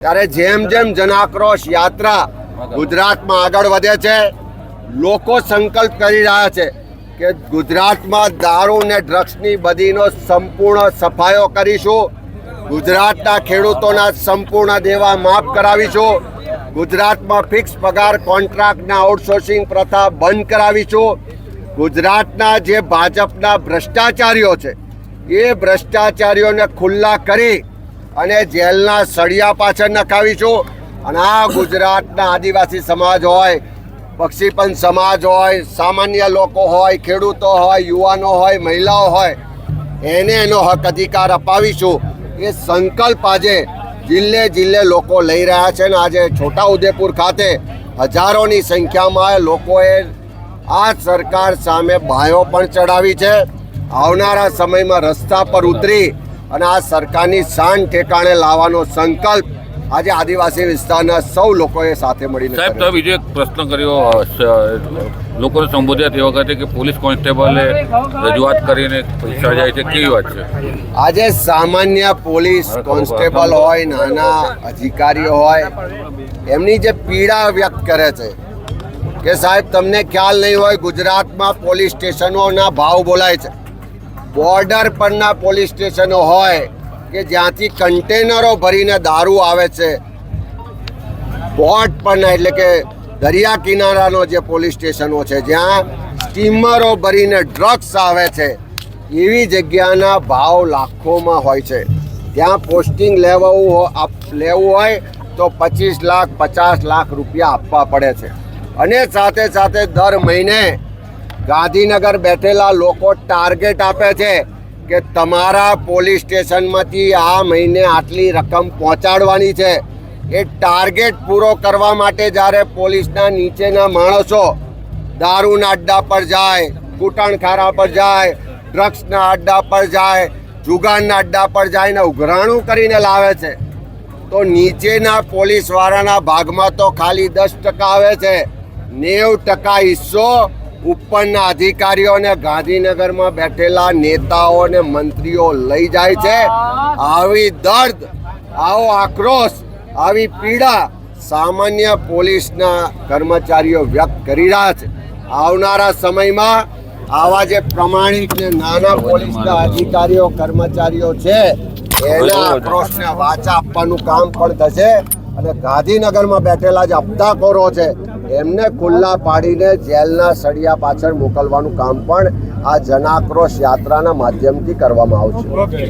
ત્યારે જેમ જેમ જનાક્રોશ યાત્રા ગુજરાતમાં આગળ વધે છે લોકો સંકલ્પ કરી રહ્યા છે કે ગુજરાતમાં દારૂ ને ડ્રગ્સની બદીનો સંપૂર્ણ સફાયો કરીશું ગુજરાતના ખેડૂતોના સંપૂર્ણ દેવા માફ કરાવીશું ગુજરાતમાં ફિક્સ પગાર કોન્ટ્રાક્ટના આઉટસોર્સિંગ પ્રથા બંધ કરાવીશું. ગુજરાતના જે ભાજપના ભ્રષ્ટાચારીઓ છે એ ભ્રષ્ટાચારીઓને ખુલ્લા કરી અને જેલના સળિયા પાછળ નખાવીશું. અને આ ગુજરાતના આદિવાસી સમાજ હોય પક્ષીપંથ સમાજ હોય, સામાન્ય લોકો હોય, ખેડૂતો હોય, યુવાનો હોય, મહિલાઓ હોય, એને એનો હક અધિકાર અપાવીશું. એ સંકલ્પ આજે જિલ્લે જિલ્લે લોકો લઈ રહ્યા છે ને આજે છોટાઉદેપુર ખાતે હજારોની સંખ્યામાં લોકોએ આ સરકાર સામે બાયો પણ ચડાવી છે. આવનારા સમયમાં રસ્તા પર ઉતરી અને આ સરકારની શાન ઠેકાણે લાવવાનો સંકલ્પ આજે આદિવાસી વિસ્તારના સૌ લોકોએ સાથે મળીને સાહેબ. તો બીજો એક પ્રશ્ન કર્યો લોકોને સંબોધ્યા તે વખતે કે પોલીસ કોન્સ્ટેબલે રજૂઆત કરીને પૈસા જાય છે કેવી વાત છે? આજે સામાન્ય પોલીસ કોન્સ્ટેબલ હોય નાના અધિકારીઓ હોય એમની જે પીડા વ્યક્ત કરે છે કે સાહેબ તમને ખ્યાલ નહીં હોય ગુજરાતમાં પોલીસ સ્ટેશનોના ભાવ બોલાય છે. બોર્ડર પરના પોલીસ સ્ટેશનો હોય કે જ્યાંથી કન્ટેનરો ભરીને દારૂ આવે છે. પોર્ટ પરના એટલે કે દરિયા કિનારાનો જે પોલીસ સ્ટેશનો છે, જ્યાં સ્ટીમરો ભરીને ડ્રગ્સ આવે છે, એવી જગ્યાના ભાવ લાખોમાં હોય છે. ત્યાં પોસ્ટિંગ લેવું લેવું હોય તો પચીસ લાખ, પચાસ લાખ રૂપિયા આપવા પડે છે. અને સાથે સાથે દર મહિને ગાંધીનગર બેઠેલા લોકો ટાર્ગેટ આપે છે કે તમારા પોલીસ સ્ટેશનમાંથી આ મહિને આટલી રકમ પહોંચાડવાની છે. એ ટાર્ગેટ પૂરો કરવા માટે જ્યારે પોલીસના નીચેના માણસો દારૂના અડ્ડા પર જાય, કૂટણખારા પર જાય ડ્રગ્સના અડ્ડા પર જાય, જુગારના અડ્ડા પર જાય ને ઉઘરાણું કરીને લાવે છે, તો નીચેના પોલીસવાળાના ભાગમાં તો ખાલી દસ ટકા આવે છે. નેવ ટકા હિસ્સો ઉપરના અધિકારીઓને ગાંધીનગરમાં બેઠેલા નેતાઓ ને મંત્રીઓ લઈ જાય છે. આવી દર્દ આવો આક્રોશ આવી પીડા સામાન્ય પોલીસના કર્મચારીઓ વ્યક્ત કરી રહ્યા છે. આવનારા સમયમાં આવા જે પ્રમાણિક ને નાના પોલીસના અધિકારીઓ કર્મચારીઓ છે એના આક્રોશને વાચા આપવાનું કામ પણ થશે. અને ગાંધીનગરમાં બેઠેલા જે અબદાખોરો છે એમને ખુલ્લા પાડીને જેલના સળિયા પાછળ મોકલવાનું કામ પણ આ જનાક્રોશ યાત્રાના માધ્યમથી કરવામાં આવશે.